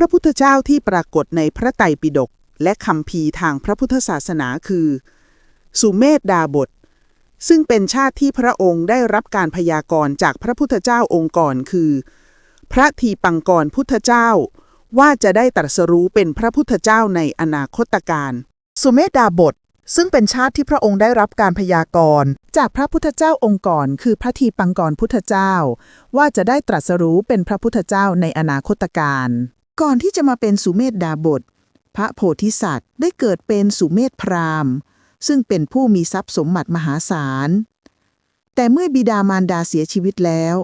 ระพุทธเจ้าที่ปรากฏในพระไตรปิฎกและคำพีทางพระพุทธศาสนาคือ สุเมธดาบท ซึ่งเป็นชาติที่พระองค์ได้รับการพยากรณ์จากพระพุทธเจ้าองค์ก่อนคือ พระทีปังกรพุทธเจ้า ว่าจะได้ตรัสรู้เป็นพระพุทธเจ้าในอนาคตการสุเมธดาบท ซึ่งเป็นชาติที่พระองค์ได้รับการพยากรณ์จากพระพุทธเจ้าองค์ก่อน คือพระทีปังกรพุทธเจ้า ว่าจะได้ตรัสรู้เป็นพระพุทธเจ้าในอนาคตการ ก่อนที่จะมาเป็นสุเมธดาบท พระโพธิสัตว์ได้เกิดเป็นสุเมธพราหมณ์ ซึ่งเป็นผู้มีทรัพย์สมบัติมหาศาล แต่เมื่อบิดามารดาเสียชีวิตแล้ว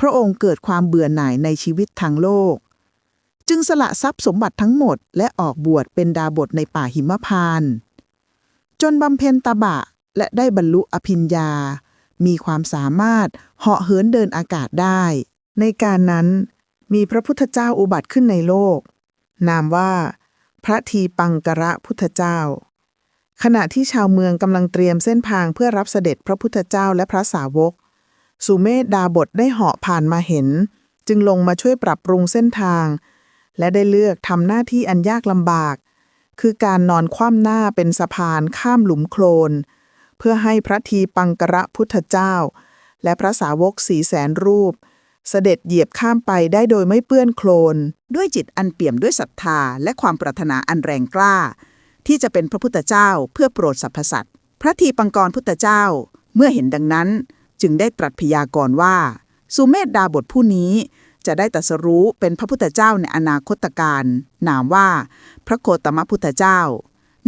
พระองค์เกิดความเบื่อหน่ายในชีวิตทางโลก จึงสละทรัพย์สมบัติทั้งหมด และออกบวชเป็นดาบทในป่าหิมพานต์จนบำเพ็ญตบะและได้บรรลุอภิญญา มีความสามารถเหาะเหินเดินอากาศได้ ในการนั้น มีพระพุทธเจ้าอุบัติขึ้นในโลก นามว่า พระทีปังกระพุทธเจ้า ขณะที่ชาวเมืองกำลังเตรียมเส้นทางเพื่อรับเสด็จพระพุทธเจ้าและพระสาวก สุเมธดาบทได้เหาะผ่านมาเห็น จึงลงมาช่วยปรับปรุงเส้นทาง และได้เลือกทำหน้าที่อันยากลำบาก คือการนอนคว่ำหน้าเป็นสะพานข้ามหลุมโคลน เพื่อให้พระทีปังกระพุทธเจ้า และพระสาวกสีแสนรูป เสด็จเหยียบข้ามไปได้โดยไม่เปื้อนโคลน ด้วยจิตอันเปี่ยมด้วยศรัทธา และความปรารถนาอันแรงกล้า ที่จะเป็นพระพุทธเจ้าเพื่อโปรดสรรพสัตว์ พระทีปังกรพุทธเจ้า เมื่อเห็นดังนั้น จึงได้ตรัสพยากรณ์ว่า สุเมธดาบทผู้นี้จะได้ตรัสรู้เป็นพระพุทธเจ้าในอนาคตการ นามว่า พระโคตมพุทธเจ้า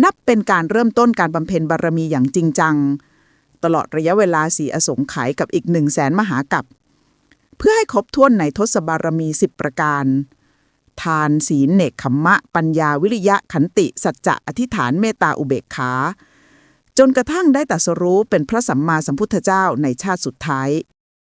นับเป็นการเริ่มต้นการบำเพ็ญบารมีอย่างจริงจัง ตลอดระยะเวลาสีอสงไขยกับอีกหนึ่งแสนมหากัป เพื่อให้ครบถ้วนในทศบารมีสิบประการ ทานศีลเนกขมมะ ปัญญาวิริยะขันติ สัจจะอธิษฐานเมตตาอุเบกขา จนกระทั่งได้ตัสรู้เป็นพระสัมมาสัมพุทธเจ้าในชาติสุดท้าย